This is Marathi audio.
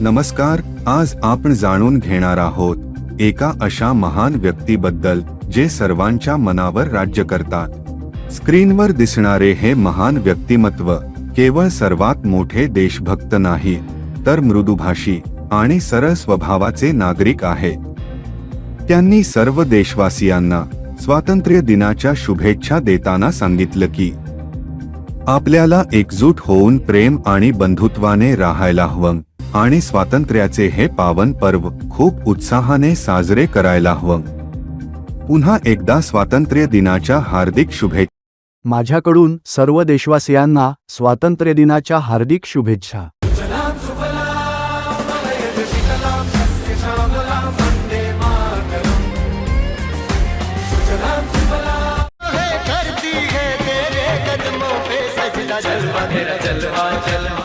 नमस्कार आज आपण जाणून घेणार आहोत एका अशा महान व्यक्तीबद्दल जे सर्वांच्या मनावर राज्य करतात. स्क्रीनवर दिसणारे हे महान व्यक्तिमत्व केवळ सर्वात मोठे देशभक्त नाही तर मृदुभाषी आणि सरळ स्वभावाचे नागरिक आहेत त्यांनी सर्व देशवासियांना स्वातंत्र्य दिनाच्या शुभेच्छा देताना सांगितलं की आपल्याला एकजूट होऊन प्रेम आणि बंधुत्वाने राहायला हवं. आणि स्वातंत्र्याचे हे पावन पर्व खूप उत्साहाने साजरे करायला हवं. पुन्हा एकदा स्वातंत्र्य दिनाच्या हार्दिक शुभेच्छा. माझ्याकडून सर्व देशवासियांना स्वातंत्र्य दिनाच्या हार्दिक शुभेच्छा. जलवा